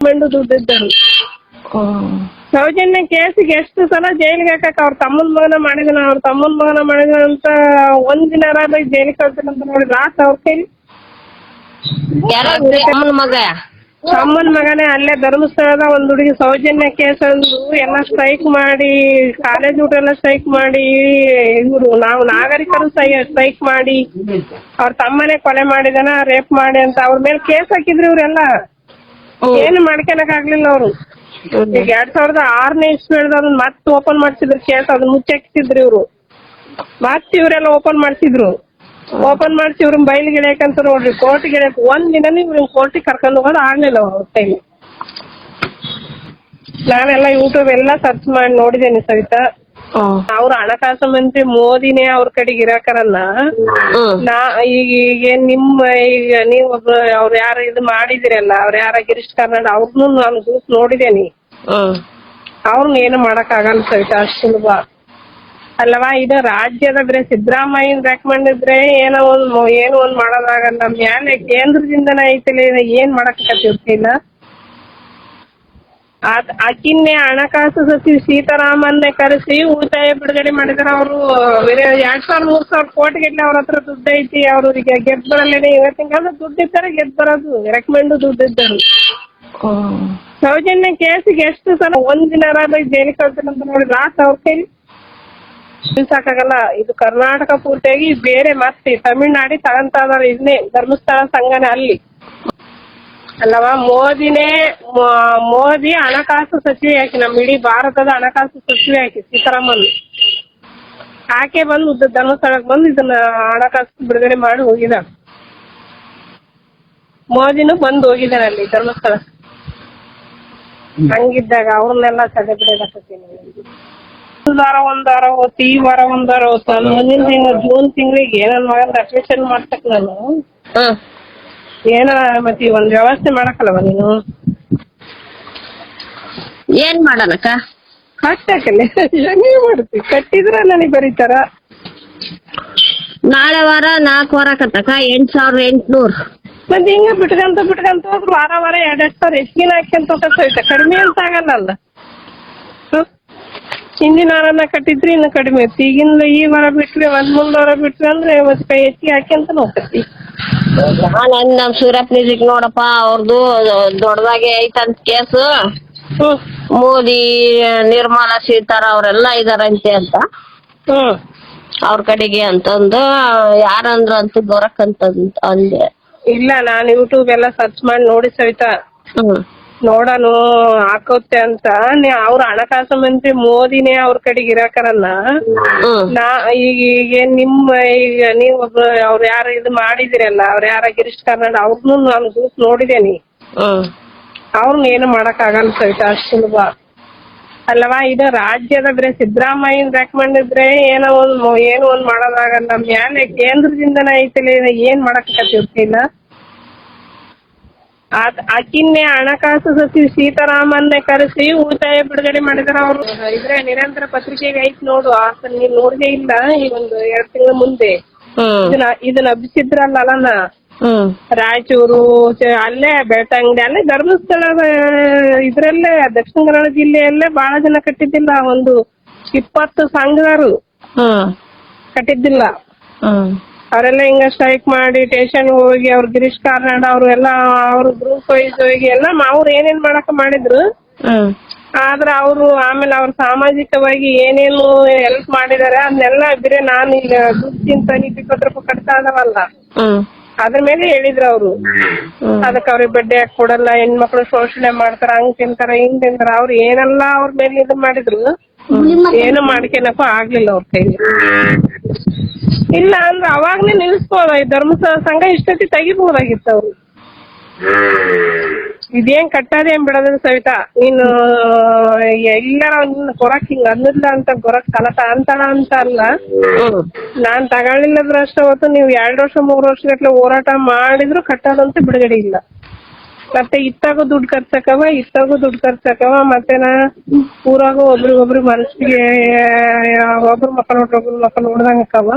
ಮಂಡು ದುಡ್ಡಿದ್ದರು. ಸೌಜನ್ಯ ಕೇಸಿಗೆ ಎಷ್ಟು ಸಲ ಜೈಲಿಗೆ ಹಾಕಕ್ ಅವ್ರ ತಮ್ಮನ ಮಗನ ಮಾಡಿದನ ಅವ್ರ ತಮ್ಮನ ಮಗನ ಮಾಡಿದನ ಅಂತ ಒಂದ್ ದಿನ ಜೈಲಿಗೆ ಕಳ್ತಾನಂತ ನೋಡಿ ಲಾಸ್ಟ್ ಅವ್ರ ಕೈಲಿ ಯಾರ ಅಮ್ಮನ ಮಗ? ತಮ್ಮನ ಮಗನೇ ಅಲ್ಲೇ ಧರ್ಮಸ್ಥಳದ ಒಂದ್ ಹುಡುಗಿ ಸೌಜನ್ಯ ಕೇಸ್ ಅಂದು ಎಲ್ಲ ಸ್ಟ್ರೈಕ್ ಮಾಡಿ ಕಾಲೇಜ್ ಊಟೆಲ್ಲ ಸ್ಟ್ರೈಕ್ ಮಾಡಿ ಇವ್ರು ನಾವು ನಾಗರಿಕರು ಸ್ಟ್ರೈಕ್ ಮಾಡಿ ಅವ್ರ ತಮ್ಮನೇ ಕೊಲೆ ಮಾಡಿದನ ರೇಪ್ ಮಾಡಿ ಅಂತ ಅವ್ರ ಮೇಲೆ ಕೇಸ್ ಹಾಕಿದ್ರು ಇವ್ರೆಲ್ಲ. ಏನು ಮಾಡ್ಕೊಳಕ್ ಆಗ್ಲಿಲ್ಲ ಅವ್ರು ಈಗ ಎರಡ್ ಸಾವಿರದ ಆರನೇ ಇಸ್ವಿಯಲ್ದ ಅದನ್ನ ಮತ್ತೆ ಓಪನ್ ಮಾಡ್ಸಿದ್ರು ಕೇಸ್ ಅದನ್ನ ಮುಚ್ಚಾಕ್ಸಿದ್ರು ಇವ್ರು. ಮತ್ತೆ ಇವರೆಲ್ಲ ಓಪನ್ ಮಾಡ್ಸಿದ್ರು. ಓಪನ್ ಮಾಡ್ಸಿ ಇವ್ರನ್ನ ಬಯಲಿಗೆ ಇಳಿಯಕಂತ ನೋಡ್ರಿ ಕೋರ್ಟಿಗೆ ಗಿಳಿಯಕ್ ಒಂದ್ ದಿನನೂ ಇವ್ರನ್ನ ಕೋರ್ಟಿಗೆ ಕರ್ಕೊಂಡು ಹೋಗೋದು ಆಗ್ಲಿಲ್ಲ ಅವ್ರ ಟೈಮ್ ನಾನೆಲ್ಲ ಯೂಟ್ಯೂಬ್ ಎಲ್ಲಾ ಸರ್ಚ್ ಮಾಡಿ ನೋಡಿದ್ದೇನೆ ಸವಿತಾ. ಅವ್ರ ಹಣಕಾಸು ಮಂತ್ರಿ ಮೋದಿನೇ ಅವ್ರ ಕಡೆಗೆ ಇರಾಕರಲ್ಲ ನಾ ಈಗ ಈಗ ನಿಮ್ಮ ಈಗ ನೀವು ಒಬ್ರು ಯಾರ ಯಾರು ಇದು ಮಾಡಿದಿರಲ್ಲ ಅವ್ರ ಯಾರ ಗಿರೀಶ್ ಕಾರ್ನಾಡ್ ಅವ್ರನ್ನೂ ನಾನು ಗ್ರೂಪ್ ನೋಡಿದೇನಿ. ಅವ್ರನ್ನ ಏನು ಮಾಡಕ್ ಆಗಲ್ಲ ಸವಿತಾ ಅಷ್ಟು ಸುಲಭ. ಅಲ್ಲವಾ ಇದು ರಾಜ್ಯದ ಬರೀ ಸಿದ್ದರಾಮಯ್ಯ ರೆಕಮೆಂಡ್ ಇದ್ರೆ ಏನೋ ಒಂದ್ ಏನೋ ಒಂದ್ ಮಾಡೋದಾಗಲ್ಲ ಮ್ಯಾಲೆ ಕೇಂದ್ರದಿಂದನೇ ಐತಿಲ್ಲ ಏನ್ ಮಾಡಕ್ ಇಲ್ಲ ಆತ್- ಆಕಿನ್ನೇ ಹಣಕಾಸು ಸಚಿವ ಸೀತಾರಾಮನ್ನೇ ಕರೆಸಿ ಉಳಿತಾಯ ಬಿಡುಗಡೆ ಮಾಡಿದ್ರೆ. ಅವರು ಎರಡ್ ಸಾವಿರ, ಮೂರ್ ಸಾವಿರ ಕೋಟಿ ಗಟ್ಟಲೆ ಅವ್ರ ಹತ್ರ ದುಡ್ಡು ಐತಿ. ಅವ್ರಿಗೆ ಗೆದ್ದ ಬರಲ್ಲೇನೆ ಇವತ್ತಿನ ಕಾಲದ ದುಡ್ಡು ಇದ್ದಾರೆ ಗೆದ್ದ ಬರೋದು. ರೆಕಮೆಂಡ್ ದುಡ್ಡು ಇದ್ದರು. ಸೌಜನ್ಯ ಕೇಸಿಗೆ ಎಷ್ಟು ಸಲ ಒಂದ್ ದಿನ ಜೈಲಿಗೆ ಅಂತ ನೋಡಿ ಲಾಸ್ಟ್ ಅವ್ರ ಕೈಲಿ ಸಾಕಾಗಲ್ಲ. ಇದು ಕರ್ನಾಟಕ ಪೂರ್ತಿಯಾಗಿ ಬೇರೆ ಮತ್ತೆ ತಮಿಳ್ನಾಡಿ ತಗಂತ ಇದನ್ನೇ ಧರ್ಮಸ್ಥಳ ಸಂಘನೇ ಅಲ್ಲಿ. ಅಲ್ಲವಾ ಮೋದಿನೇ ಮೋದಿ ಹಣಕಾಸು ಸಚಿವೆ ಹಾಕಿ ನಮ್ಮ ಇಡೀ ಭಾರತದ ಹಣಕಾಸು ಸಚಿವೆ ಯಾಕೆ ಸೀತಾರಾಮನ್. ಆಕೆ ಬಂದು ಉದ್ದ- ಧರ್ಮಸ್ಥಳಕ್ಕೆ ಬಂದು ಇದನ್ನ ಹಣಕಾಸು ಬಿಡುಗಡೆ ಮಾಡಿ ಹೋಗಿದ ಮೋದಿನೂ ಬಂದು ಹೋಗಿದಾರೆ ಅಲ್ಲಿ ಧರ್ಮಸ್ಥಳ. ಹಂಗಿದ್ದಾಗ ಅವ್ರನ್ನೆಲ್ಲ ಸದೆ ಬಿಡೋದಾಕತ್ತೀನಿ ವಾರ ಒಂದ್ ವಾರ ಹೋತ್ ಈ ವಾರ ಒಂದ್ ವಾರ ಹೋತ್. ಮುಂದಿನ ತಿಂಗಳು ಜೂನ್ ತಿಂಗಳಿಗೆ ನನ್ನ ಮಗನ ಅಡ್ಮಿಷನ್ ಮಾಡ್ತಕ್ ನಾನು. ಏನ ಮತ್ತೆ ಒಂದ್ ವ್ಯವಸ್ಥೆ ಮಾಡಕ್ಕಲ್ಲವ ನೀನು? ಏನ್ ಮಾಡೋಣಕ್ಕ? ಕಟ್ಟಕ್ಕಲ್ಲ ಹೆಂಗೆ ಮಾಡ್ತಿ ಕಟ್ಟಿದ್ರ ನನಗೆ ಬರೀತಾರ. ನಾಳೆ ವಾರ ನಾಲ್ಕು ವಾರ ಕಟ್ಟಕ್ಕ? ಎಂಟ್ ಸಾವಿರದ ಎಂಟ್ನೂರ್. ಮತ್ತೆ ಹಿಂಗ ಬಿಟ್ಕಂತ ಬಿಟ್ಕಂತ ಹೋದ್ರು ವಾರ ವಾರ ಎರಡ್ ಸಾವಿರ. ಹೆಚ್ಚಿನ ಹಾಕ್ಯಂತ ಹೋಗ್ತೈತೆ ಕಡಿಮೆ ಅಂತ ಆಗಲ್ಲ ಅಲ್ಲ? ಹಿಂದಿನ ವಾರನ ಕಟ್ಟಿದ್ರಿ ಇನ್ನು ಕಡಿಮೆ ಇತ್ತು. ಈಗಿಂದ ಈ ವಾರ ಬಿಟ್ರೆ ಒಂದ್ ಮುಂದ್ ವಾರ ಬಿಟ್ರೆ ಅಂದ್ರೆ ಮತ್ತೆ ಕೈ ಹೆಚ್ಚಿಗೆ ಹಾಕ್ಯಂತ ಹೋಗ್ತೈತಿ ನಾನು ನಮ್ ಸೂರಪ್ ನಿಜಕ್ ನೋಡಪ್ಪ ಅವ್ರದ್ದು ದೊಡ್ಡದಾಗೆ ಐತಂತ ಕೇಸ್. ಹ್ಮ್. ಮೋದಿ ನಿರ್ಮಲಾ ಸೀತಾರ ಅವರೆಲ್ಲ ಇದಾರಂತೆ ಅಂತ. ಹ್ಮ್. ಅವ್ರ ಕಡೆಗೆ ಅಂತಂದು ಯಾರಂದ್ರ ಅಂತ ಗೊರಕ್ ಅಂತ ಅಂದೆ ಇಲ್ಲ ನಾನು ಯೂಟ್ಯೂಬ್ ಎಲ್ಲ ಸರ್ಚ್ ಮಾಡಿ ನೋಡಿ ಸವಿತಾ. ಹ್ಮ್. ನೋಡನು ಹಾಕುತ್ತೆ ಅಂತ. ನೀ- ಅವ್ರ ಹಣಕಾಸು ಮಂತ್ರಿ ಮೋದಿನೇ ಅವ್ರ ಕಡೆಗೆ ಇರಾಕರಲ್ಲ. ನಾ ಈಗ ಈಗ ನಿಮ್ಮ ಈಗ ನೀವು ಒಬ್ರು ಯಾರ ಯಾರು ಇದು ಮಾಡಿದಿರಲ್ಲ ಅವ್ರ ಯಾರ ಗಿರೀಶ್ ಕಾರ್ನಾಡ್ ಅವ್ರನ್ನೂ ನಾನು ಗ್ರೂಪ್ ನೋಡಿದೇನಿ. ಅವ್ರನ್ನ ಏನು ಮಾಡಕ್ ಆಗಲ್ಲ ಸಹಿತ ಅಷ್ಟು ಸುಲಭ. ಅಲ್ಲವಾ ಇದು ರಾಜ್ಯದ ಬರೀ ಸಿದ್ದರಾಮಯ್ಯ ರೆಕಮೆಂಡ್ ಇದ್ರೆ ಏನೋ ಒಂದ್ ಏನೋ ಒಂದ್ ಮಾಡೋದಾಗಲ್ಲ ಮ್ಯಾಲೆ ಕೇಂದ್ರದಿಂದನೇ ಐತಿಲ್ಲ ಏನ್ ಮಾಡಕ್ ಇಲ್ಲ ಆತ್- ಆಕಿನ್ನೇ ಹಣಕಾಸು ಸಚಿವ ಸೀತಾರಾಮನ್ನೇ ಕರೆಸಿ ಉಳಿತಾಯ ಬಿಡುಗಡೆ ಮಾಡಿದಾರ. ಅವರು ಇದ್ರೆ ನಿರಂತರ ಪತ್ರಿಕೆಗೆ ಐತಿ ನೋಡು ಆತನ ನೀನ್ ನೋಡಿದೇ ಇಲ್ಲ ಈ ಒಂದು ಎರಡ್ ತಿಂಗಳ ಮುಂದೆ. ಇದನ್ನ ಇದನ್ನ ಹಬ್ಬಿಸಿದ್ರಲ್ಲ ಅಲ್ಲನ ರಾಯಚೂರು ಚ- ಅಲ್ಲೇ ಬೆಳ್ತಂಗಡಿ ಅಲ್ಲೇ ಧರ್ಮಸ್ಥಳದ ಇದ್ರಲ್ಲೇ ದಕ್ಷಿಣ ಕನ್ನಡ ಜಿಲ್ಲೆಯಲ್ಲೇ ಬಹಳ ಜನ ಕಟ್ಟಿದ್ದಿಲ್ಲ ಒಂದು ಇಪ್ಪತ್ತು ಸಂಘದವರು ಹ್ಮ್. ಕಟ್ಟಿದ್ದಿಲ್ಲ. ಹ್ಮ್. ಅವರೆಲ್ಲ ಹಿಂಗ ಸ್ಟ್ರೈಕ್ ಮಾಡಿ ಟೇಷನ್ ಹೋಗಿ ಅವ್ರ ಗಿರೀಶ್ ಕಾರ್ನಾಡ್ ಅವ್ರು ಎಲ್ಲ ಅವ್ರ ಗ್ರೂಪ್ ವೈಸ್ ಹೋಗಿ ಎಲ್ಲ ಅವ್ರು ಏನೇನ್ ಮಾಡಕ ಮಾಡಿದ್ರು. ಹ್ಮ್. ಆದ್ರ ಅವರು ಆಮೇಲೆ ಅವ್ರ ಸಾಮಾಜಿಕವಾಗಿ ಏನೇನು ಹೆಲ್ಪ್ ಮಾಡಿದಾರೆ ಅದನ್ನೆಲ್ಲ ಬಿರೆ ನಾನು ಈಗ ದುಡ್ಡಿನ ನೀತಿ ರೂಪಾಯಿ ಕಟ್ತಾ ಇದಾವಲ್ಲ. ಹ್ಮ್. ಅದ್ರ ಮೇಲೆ ಹೇಳಿದ್ರು ಅವರು. ಅದಕ್ಕೆ ಅವ್ರಿಗೆ ಬಡ್ಡಿ ಹಾಕಿ ಕೊಡಲ್ಲ ಹೆಣ್ಮಕ್ಳು ಶೋಷಣೆ ಮಾಡ್ತಾರ ಹಂಗ್ ತಿಂತಾರ ಹಿಂಗ್ ತಿಂತಾರ ಅವ್ರು ಏನೆಲ್ಲ ಅವ್ರ ಮೇಲೆ ಇದು ಮಾಡಿದ್ರು. ಏನು ಮಾಡ್ಕೊಳಕ್ಕೂ ಆಗ್ಲಿಲ್ಲ ಅವ್ರ ಕೈಲಿ. ಇಲ್ಲ, ಅಂದ್ರೆ ಅವಾಗ್ಲೇ ನಿಲ್ಸ್ಬೋದ. ಈ ಧರ್ಮಸ್ಥಳ ಸಂಘ ಇಷ್ಟೊತ್ತಿ ತೆಗಿಬಹುದಾಗಿತ್ತು ಅವ್ರು. ಇದೇನ್ ಕಟ್ಟದೇನ್ ಬಿಡೋದಿಲ್ಲ ಸವಿತಾ? ನೀನು, ಎಲ್ಲಾರ ಕೊರಕ್ ಹಿಂಗ ಅನ್ನಿಲ್ಲ ಅಂತ, ಕೊರಕ್ ಕಲತ ಅಂತಳ ಅಂತ ಅಲ್ಲ? ನಾನ್ ತಗೊಳ್ಳಿಲ್ಲದ್ರ ಅಷ್ಟೇ ಹೊತ್ತು ನೀವು ಎರಡ್ ವರ್ಷ, ಮೂರ್ ವರ್ಷಗಟ್ಲೆ ಹೋರಾಟ ಮಾಡಿದ್ರು ಕಟ್ಟೋದಂತ ಬಿಡುಗಡೆ ಇಲ್ಲ. ಮತ್ತೆ ಇತ್ತಾಗೂ ದುಡ್ಡು ಖರ್ಚಕವ, ಇತ್ತಾಗೂ ದುಡ್ಡು ಖರ್ಚಕವ ನಾ ಊರಾಗ ಒಬ್ರಿಗೊಬ್ರು ಮನಸ್ಸಿಗೆ ಒಬ್ರು ಮಕ್ಕಳು ಒಬ್ರು ಮಕ್ಕಳು ನೋಡ್ದಂಗ ಅಕ್ಕವ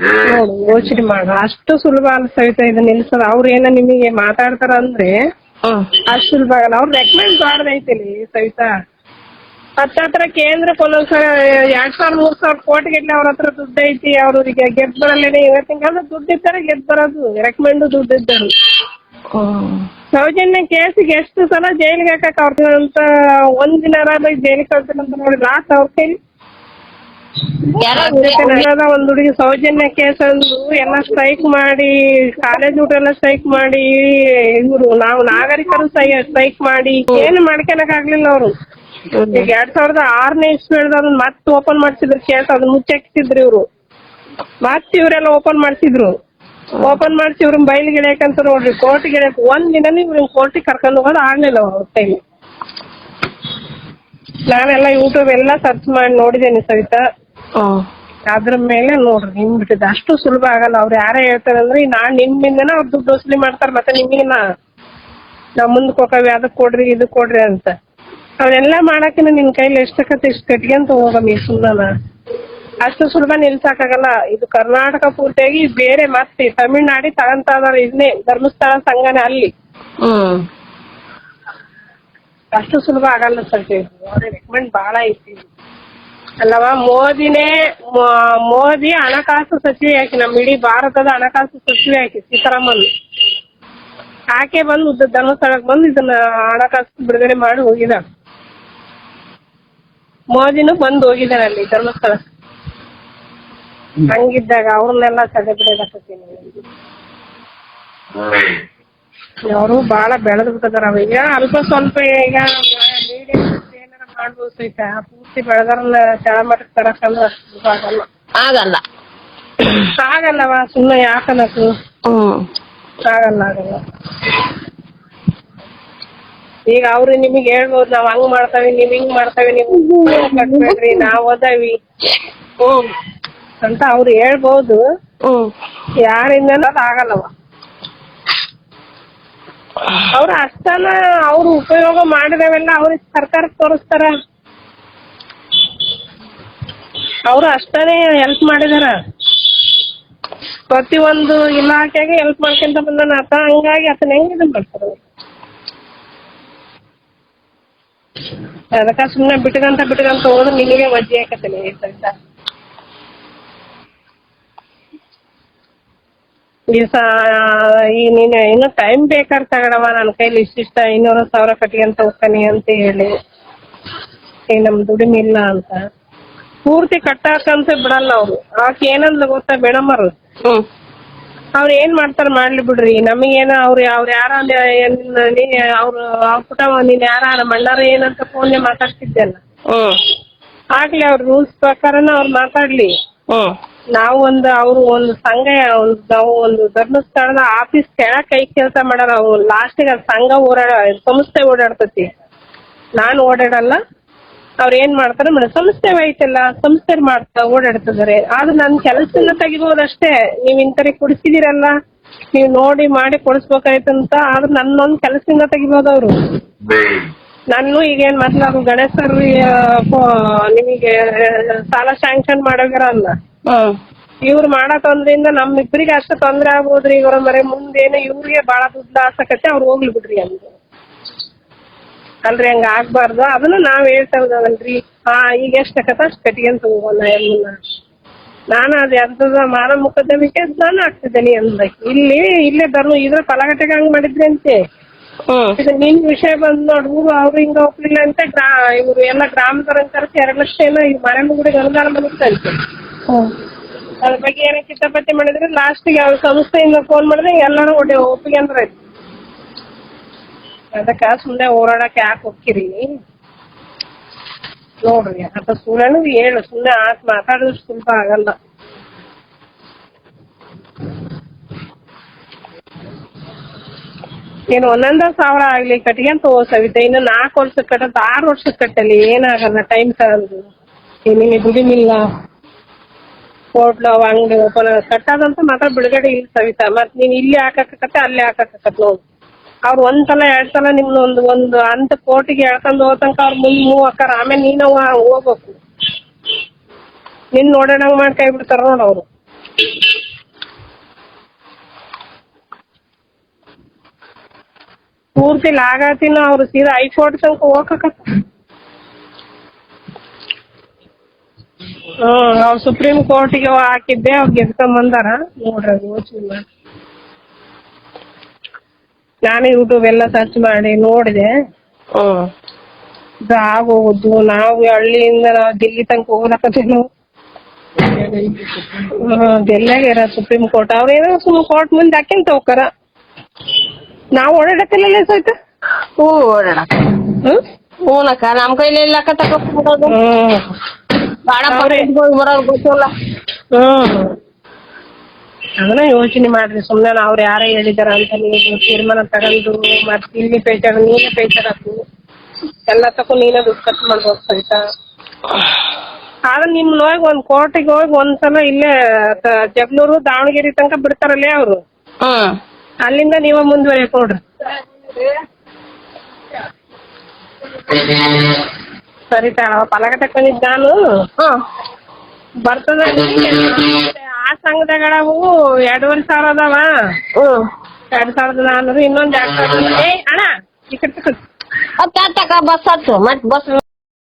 ನೋಡು ಯೋಚನೆ ಮಾಡು. ಅಷ್ಟು ಸುಲಭ ಅಲ್ಲ ಸವಿತಾ ಇದು ನಿಲ್ಸದ. ಅವ್ರ ಏನ ನಿಮಗೆ ಮಾತಾಡ್ತಾರ ಅಂದ್ರೆ ಅಷ್ಟು ಸುಲಭ ಆಗಲ್ಲ. ಅವ್ರು ರೆಕಮೆಂಡ್ ಮಾಡ್ದೈತಿಲಿ ಸವಿತಾ. ಹತ್ತತ್ರ ಕೇಂದ್ರ ಪೊಲೀಸ್ ಎರಡ್ ಸಾವಿರ ಮೂರ್ ಸಾವಿರ ಕೋಟಿ ಗಟ್ಟಲೆ ಅವ್ರ ಹತ್ರ ದುಡ್ಡು ಐತಿ. ಅವ್ರಿಗೆ ಗೆದ್ ಬರಲ್ಲೇನೆ ಇವತ್ತಿನ ಕಾಲದ ದುಡ್ಡು ಇದ್ದಾರೆ ಗೆದ್ ಬರೋದು. ರೆಕಮೆಂಡ್ ದುಡ್ಡು ಇದ್ದಾರೆ. ಸೌಜನ್ಯ ಕೇಸಿಗೆ ಎಷ್ಟು ಸಲ ಜೈಲಿಗೆ ಹಾಕಕ್ ಅವ್ರ ಅಂತ ಒಂದ್ ದಿನ ಜೈಲಿಗೆ ಕಳ್ತಾರಂತ ನೋಡಿ ಲಾಸ್ಟ್ ಅವ್ರ ಕನ್ನಡದ ಒಂದ್ ಹುಡುಗಿ ಸೌಜನ್ಯ ಕೇಸ್ ಅಂದು ಎಲ್ಲ ಸ್ಟ್ರೈಕ್ ಮಾಡಿ ಕಾಲೇಜ್ ಊಟ ಸ್ಟ್ರೈಕ್ ಮಾಡಿ ಇವರು ನಾವು ನಾಗರಿಕರು ಸ್ಟ್ರೈಕ್ ಮಾಡಿ ಏನು ಮಾಡ್ಕೊಳಕ್ ಆಗ್ಲಿಲ್ಲ ಅವರು ಈಗ ಎರಡ್ ಸಾವಿರದ ಆರನೇ ಇಸ್ವಿಡ್ದ ಅದನ್ನ ಮತ್ತೆ ಓಪನ್ ಮಾಡ್ಸಿದ್ರು ಕೇಸ್ ಅದನ್ನ ಮುಚ್ಚಾಕ್ತಿದ್ರು ಇವ್ರು. ಮತ್ತೆ ಇವರೆಲ್ಲ ಓಪನ್ ಮಾಡ್ಸಿದ್ರು. ಓಪನ್ ಮಾಡ್ಸಿ ಇವ್ರನ್ನ ಬಯಲಿಗೆ ಗಿಡಕ್ಕಂತ ನೋಡ್ರಿ ಕೋರ್ಟಿಗೆ ಇಳಿಯಕ್ ಒಂದ್ ದಿನನೂ ಇವ್ರನ್ನ ಕೋರ್ಟಿಗೆ ಕರ್ಕೊಂಡು ಹೋಗೋದು ಆಗ್ಲಿಲ್ಲ ಅವ್ರ ಕೈಲಿ ನಾನೆಲ್ಲ ಯೂಟ್ಯೂಬ್ ಎಲ್ಲ ಸರ್ಚ್ ಮಾಡಿ ನೋಡಿದ್ದೇನೆ ಸವಿತಾ. ಅದ್ರ ಮೇಲೆ ನೋಡ್ರಿ ನಿಮ್ ಬಿಟ್ಟಿದ್ ಅಷ್ಟು ಸುಲಭ ಆಗಲ್ಲ. ಅವ್ರು ಯಾರೇ ಹೇಳ್ತಾರೆ ಅಂದ್ರೆ ನಾನ್ ನಿಮ್ಮಿಂದನ ಅವ್ರು ದುಡ್ಡು ವಸೂಲಿ ಮಾಡ್ತಾರ ಮತ್ತೆ ನಿಮಗಿನ ನಾವ್ ಮುಂದ್ ಹೋಗವಿ ಅದಕ್ ಕೊಡ್ರಿ ಇದು ಕೊಡ್ರಿ ಅಂತ. ಅವನ್ನೆಲ್ಲ ಮಾಡಾಕಿನ ನಿನ್ ಕೈಲಿ ಎಷ್ಟಕ್ಕತ್ತೆ ಇಷ್ಟು ಕಟ್ಕೊಂತ ಹೋಗಮ್ಮಿ ಸುಮ್ಮನ ಅಷ್ಟು ಸುಲಭ ನಿಲ್ಸಾಕಾಗಲ್ಲ. ಇದು ಕರ್ನಾಟಕ ಪೂರ್ತಿಯಾಗಿ ಬೇರೆ ಮತ್ತೆ ತಮಿಳ್ನಾಡಿ ತಗಂತ ಇದನ್ನೇ ಧರ್ಮಸ್ಥಳ ಸಂಘನೇ ಅಲ್ಲಿ. ಹ್ಮ್. ಅಷ್ಟು ಸುಲಭ ಆಗಲ್ಲ ಸರ್ ರೆಕಮೆಂಡ್ ಬಹಳ ಐತಿ. ಅಲ್ಲವಾ ಮೋದಿನೇ ಮೋದಿ ಹಣಕಾಸು ಸಚಿವೆ ಹಾಕಿ ನಮ್ಮ ಇಡೀ ಭಾರತದ ಹಣಕಾಸು ಸಚಿವೆ ಹಾಕಿ ಸೀತಾರಾಮನ್. ಆಕೆ ಬಂದು ಉದ್ದ ಧರ್ಮಸ್ಥಳಕ್ಕೆ ಬಂದು ಇದನ್ನ ಹಣಕಾಸು ಬಿಡುಗಡೆ ಮಾಡಿ ಹೋಗಿದ. ಮೋದಿನೂ ಬಂದು ಹೋಗಿದಾರೆ ಅಲ್ಲಿ ಧರ್ಮಸ್ಥಳ ಹಂಗಿದ್ದಾಗ ಅವ್ರನ್ನೆಲ್ಲ ಸದೆ ಬಿಡೋದಕ್ಕತ್ತೀನಿ ಅವರು ಬಹಳ ಬೆಳೆದು ಬಿಟ್ಟಿದಾರ ಈಗ ಅಲ್ಪ ಸ್ವಲ್ಪ ಈಗ ಏನಾರ ಮಾಡ್ಬೋದು ಸಹಿತ ಪೂರ್ತಿ ಬೆಳೆದಾರಲ್ಲ ಕೆಳಮಟ್ಟಕ್ಕೆ ತರಕಂದ್ರೆ ಅಷ್ಟು ಸುಲಭ ಆಗಲ್ಲ. ಆಗಲ್ಲ. ಆಗಲ್ಲವ? ಸುಮ್ಮನೆ ಯಾಕನಕು ಹ್ಮ್. ಆಗಲ್ಲ ಆಗಲ್ಲ. ಈಗ ಅವ್ರು ನಿಮಗೆ ಹೇಳ್ಬೋದು ನಾವ್ ಹಂಗ್ ಮಾಡ್ತಾವಿ ನೀವ್ ಹಿಂಗ್ ಮಾಡ್ತಾವಿ ನೀವು ಕಟ್ಬೇಡ್ರಿ ನಾವ್ ಓದಾವಿ ಹ್ಮ್. ಅಂತ ಅವ್ರು ಹೇಳ್ಬೋದು. ಹ್ಮ್. ಯಾರಿಂದ ಆಗಲ್ಲವ? ಅವ್ರು ಅಷ್ಟನ ಅವ್ರು ಉಪಯೋಗ ಮಾಡಿದವೆಲ್ಲ ಅವ್ರಿಗೆ ಸರ್ಕಾರ ತೋರಿಸ್ತಾರ. ಅವ್ರು ಅಷ್ಟನೇ ಹೆಲ್ಪ್ ಮಾಡಿದಾರ. ಒಂದು ಇಲಾಖೆಗೆ ಹೆಲ್ಪ್ ಮಾಡ್ಕೊಂತ ಬಂದಾನ ಹಂಗಾಗಿ ಆತನ ಹೆಂಗ್ ಮಾಡ್ತಾರ ಅವ್ರು? ಅದಕ್ಕ ಸುಮ್ನೆ ಬಿಟ್ಕಂತ ಬಿಟ್ಕಂತ ಹೋದ್ರೆ ನಿನಗೆ ವಜ್ಜೆ ಆಕತ್ತಲ್ಲ ಈ ಸ ಈ ನೀನು ಇನ್ನು ಟೈಮ್ ಬೇಕಾದ್ರೆ ತಗೊಳವ ನನ್ನ ಕೈಲಿ ಇಷ್ಟಿಷ್ಟ ಐನೂರು ಸಾವಿರ ಕಟ್ಕೊಂತ ಹೋಗ್ತಾನೆ ಅಂತ ಹೇಳಿ. ಏ ನಮ್ ದುಡಿಮೆ ಇಲ್ಲ ಅಂತ. ಪೂರ್ತಿ ಕಟ್ಟಾಕಂತ ಬಿಡಲ್ಲ ಅವ್ರು. ಆಕೆ ಏನಂದ್ಲ ಗೊತ್ತಾ ಮೇಡಮರು ಹ್ಮ್. ಅವ್ರು ಏನ್ ಮಾಡ್ತಾರ ಮಾಡ್ಲಿ ಬಿಡ್ರಿ. ನಮಗೇನ ಅವ್ರು ಅವ್ರು ಯಾರ ಅವ್ರು ಅವ್ರ ಪುಟ ನೀನ್ ಯಾರ ನಮ್ಮ ಅಣ್ಣಾರ ಏನಂತ ಫೋನ್ ಮಾತಾಡ್ತಿದ್ದೆಲ್ಲ ಹ್ಮ್. ಆಗ್ಲಿ ಅವ್ರ ರೂಲ್ಸ್ ಪ್ರಕಾರನ ಅವ್ರು ಮಾತಾಡ್ಲಿ. ಹ್ಮ್. ನಾವು ಒಂದು ಅವರು ಒಂದು ಸಂಘ ನಾವು ಒಂದು ಧರ್ಮಸ್ಥಳದ ಆಫೀಸ್ ಕೆಳಗ್ ಕೈ ಕೆಲಸ ಮಾಡಾರ ಅವು ಲಾಸ್ಟಿಗೆ ಅದು ಸಂಘ ಓಡಾಡ, ಸಂಸ್ಥೆ ಓಡಾಡ್ತತಿ. ನಾನು ಓಡಾಡಲ್ಲ. ಅವ್ರ ಏನ್ ಮಾಡ್ತಾರೆ ಮೇಡಮ್ ಸಂಸ್ಥೆ ಐತಲ್ಲ ಸಂಸ್ಥೆ ಮಾಡ್ತಾ ಓಡಾಡ್ತಿದಾರೆ. ಆದ್ರೆ ನನ್ ಕೆಲಸದಿಂದ ತೆಗಿಬೋದಷ್ಟೇ. ನೀವ್ ಇಂಥವ್ರಿಗೆ ಕೊಡಿಸಿದಿರಲ್ಲ. ನೀವು ನೋಡಿ ಮಾಡಿ ಕೊಡಿಸ್ಬೇಕಾಯ್ತಂತ ಆದ್ರೆ ನನ್ನೊಂದು ಕೆಲಸದಿಂದ ತೆಗಿಬೋದು ಅವರು. ನಾನು ಈಗೇನ್ ಮೊದ್ಲು ಅವ್ರು ಗಣೇಶ್ ಸರ್ ನಿಮಗೆ ಸಾಲ ಸ್ಯಾಂಕ್ಷನ್ ಮಾಡೋಗಿರಲ್ಲ ಹ್ಮ್ ಇವ್ರು ಮಾಡೋ ತೊಂದ್ರೆಯಿಂದ ನಮ್ಮಿಬ್ರಿಗೆ ಅಷ್ಟು ತೊಂದ್ರೆ ಆಗ್ಬೋದ್ರಿ ಇವ್ರ ಮರೆ ಮುಂದೇನು ಇವ್ರಿಗೆ ಬಾಳ ದುಡ್ಡು ಆಸಕತ್ತೆ ಅವ್ರು ಹೋಗ್ಲಿ ಬಿಡ್ರಿ ಅಂತ ಅಲ್ರಿ ಹಂಗ ಆಗ್ಬಾರ್ದು. ಅದನ್ನ ನಾವ್ ಹೇಳ್ತಾ ಇದಾವಲ್ರಿ. ಹಾ ಈಗ ಎಷ್ಟ್ ಆಕತ್ತ ಅಷ್ಟ್ ಕಟ್ಕೊಂಡ್ ಹೋಗೋಣ ಎಲ್ಲನ. ನಾನು ಅದ್ ಎಂತದ ಮಾನ ಮುಖದಮಿಕೆ ನಾನು ಆಗ್ತಿದ್ದೇನೆ ಅಂದ ಇಲ್ಲಿ ಇಲ್ಲೇ ಧರ್ಮ ಇದ್ರ ಪಲಗಟ್ಟೆಗೆ ಹಂಗ್ ಮಾಡಿದ್ರಿ ಅಂತೆ. ಇದು ನಿನ್ ವಿಷಯ ಬಂದ್ ನೋಡ್ ಊರು ಅವ್ರು ಹಿಂಗ ಹೋಗ್ಲಿಲ್ಲ ಅಂತ ಗ್ರಾ ಇವ್ರು ಎಲ್ಲ ಗ್ರಾಮದವ್ರನ್ನ ಕರೆಸಿ ಎರಡ್ ಲಕ್ಷ ಏನೋ ಈ ಮನೆ ಮುಗುಡಿಗೆ ಅನುದಾನ ಬಂದಿತ್ತಂತೆ ಅದ್ರ ಬಗ್ಗೆ ಏನೋ ಕಿತಾಪತಿ ಮಾಡಿದ್ರೆ ಲಾಸ್ಟಿಗೆ ಅವ್ರ ಸಂಸ್ಥೆಯಿಂದ ಫೋನ್ ಮಾಡಿದ್ರೆ ಎಲ್ಲರೂ ಒಡೆ ಒಪ್ಪಿಗೆ ಅಂದ್ರೆ ಅದಕ್ಕ ಸುಮ್ನೆ ಓಡಾಡಕ್ ಯಾಕೆ ಹೋಗ್ತೀರಿ ನೋಡ್ರಿ ಅದ ಸುಳ್ಳು ಹೇಳು, ಸುಮ್ನೆ ಆತ್ ಮಾತಾಡಿದ್ರೆ ಸ್ವಲ್ಪ ಆಗಲ್ಲ. ಏನು ಒಂದೊಂದ ಸಾವಿರ ಆಗ್ಲಿ ಕಟ್ಕೊಂತ ಅಂತ ಸವಿತೆ, ಇನ್ನು ನಾಲ್ಕು ವರ್ಷಕ್ಕೆ ಕಟ್ಟದ ಆರು ವರ್ಷಕ್ಕೆ ಕಟ್ಟಲಿ, ಏನಾಗಲ್ಲ ಟೈಮ್ ತಗೊಂಡು ನಿಮಗೆ ದುಡಿಮಿಲ್ಲ. ಅವ ಅಂಗಡಿ ಓಪನ್ ಆದಂತ ಮಾತ್ರ ಬಿಡುಗಡೆ ಇಲ್ಲಿ ಸವಿತಾ. ಮತ್ ನೀನ್ ಇಲ್ಲಿ ಹಾಕಕತ್ತೆ ಅಲ್ಲಿ ಹಾಕಕತ್ ನೋಡು. ಅವ್ರ ಒಂದ್ ಸಲ ಎರಡ್ ಸಲ ನಿಮ್ನ ಒಂದು ಒಂದು ಅಂತ ಕೋರ್ಟಿಗೆ ಎಳ್ಕೊಂಡ್ ಹೋತಂಕ ಅವ್ರ ಮುಂದ್ ಮೂವ್ ಹಾಕಾರ ಆಮೇಲೆ ನೀನ ಹೋಗ್ಬೇಕು. ನಿನ್ ನೋಡೋಣ ಮಾಡಿ ಕೈ ಬಿಡ್ತಾರ ನೋಡ್ ಅವ್ರು. ಪೂರ್ತಿ ಲಾಗಾತಿನ ಅವ್ರು ಸೀದಾ ಹೈಕೋರ್ಟ್ ತನಕ ಹೋಗಕತ್ತ ಹ್ಮ್ ಅವ್ರು ಸುಪ್ರೀಂ ಕೋರ್ಟಿಗೆ ಹಾಕಿದ್ದೆ ಅವ್ರು ಗೆದ್ಕೊಂಡ್ ಬಂದಾರ. ನೋಡ್ರಿ ಅದು ಯೋಚನೆ ಮಾಡಿ. ನಾನು ಯೂಟ್ಯೂಬ್ ಎಲ್ಲ ಸರ್ಚ್ ಮಾಡಿ ನೋಡಿದೆ. ಹ್ಮ್ ಇದು ಆಗೋಗುದು. ನಾವು ಹಳ್ಳಿಯಿಂದ ನಾವು ದಿಲ್ಲಿ ತನಕ ಹೋಗ್ಲಕತ್ತೇನು. ದೆಲ್ಲಾಗ ಇರ ಸುಪ್ರೀಂ ಕೋರ್ಟ್. ಅವ್ರೇನೋ ಸುಮ್ ಕೋರ್ಟ್ ಮುಂದೆ ಹಾಕಿಂತ ಹೋಗ್ತಾರ. ನಾವು ಓಡಾಡತ್ತಿಲ್ಲ ಸಹಿತ ಹ್ಞೂ ಓಡಾಡ ಹ್ಮ್? ಹ್ಞೂನಕ್ಕ ನಮ್ಮ ಕೈಲಿ ಇಲ್ಲ ಅಕ್ಕ ತಗೋ ಹ್ಮ್. ಬರೋದು ಗೊತ್ತಿಲ್ಲ. ಹ್ಮ್ ಅದನ್ನ ಯೋಚನೆ ಮಾಡ್ರಿ ಸುಮ್ನೆ ಅವ್ರು ಯಾರೇ ಹೇಳಿದಾರ ಅಂತ ನೀವು ತೀರ್ಮಾನ ತಗೊಂಡು ಮತ್ತೆ ಇಲ್ಲಿ ಪೇಟರ್ ನೀನೇ ಪೇಚಾಡಕು ಎಲ್ಲ ತಕೊ ನೀನೇ ದುಡ್ಡು ಖರ್ಚು ಮಾಡ್ಬೇಕು ಸಹಿತ ಆದ್ರೆ ನಿಮ್ ಹೋಗಿ ಒಂದ್ ಕೋರ್ಟಿಗೆ ಹೋಗಿ ಒಂದ್ಸಲ ಇಲ್ಲೇ ತ- ಜಗಳೂರು ದಾವಣಗೆರೆ ತನಕ ಬಿಡ್ತಾರಲ್ಲೇ ಅವ್ರು. ಹ್ಮ್. ಅಲ್ಲಿಂದ ನೀವ ಮುಂದುವರಿಯಕ್ ನೋಡ್ರಿ ಸರಿ ತಾಳವ ಪಲಕ ತಕೊಂಡಿದ್ ನಾನು ಹ್ಮ್ ಬರ್ತದ ಆ ಸಂಘದಗಳವು ಎರಡೂವರೆ ಸಾವಿರ ಅದಾವ ಹ್ಮ್ ಎರಡ್ ಸಾವಿರದ ನಾನ್ನೂರು ಇನ್ನೊಂದ್ ಎರಡ್ ಸಾವಿರದ ಏ ಅಣ್ಣ ಈ ಕಡೆ ತಕೊ. ಹತ್ತ ಹತ್ತಕ್ಕ ಬಸ್ ಹತ್ತು ಮತ್ತೆ ಬಸ್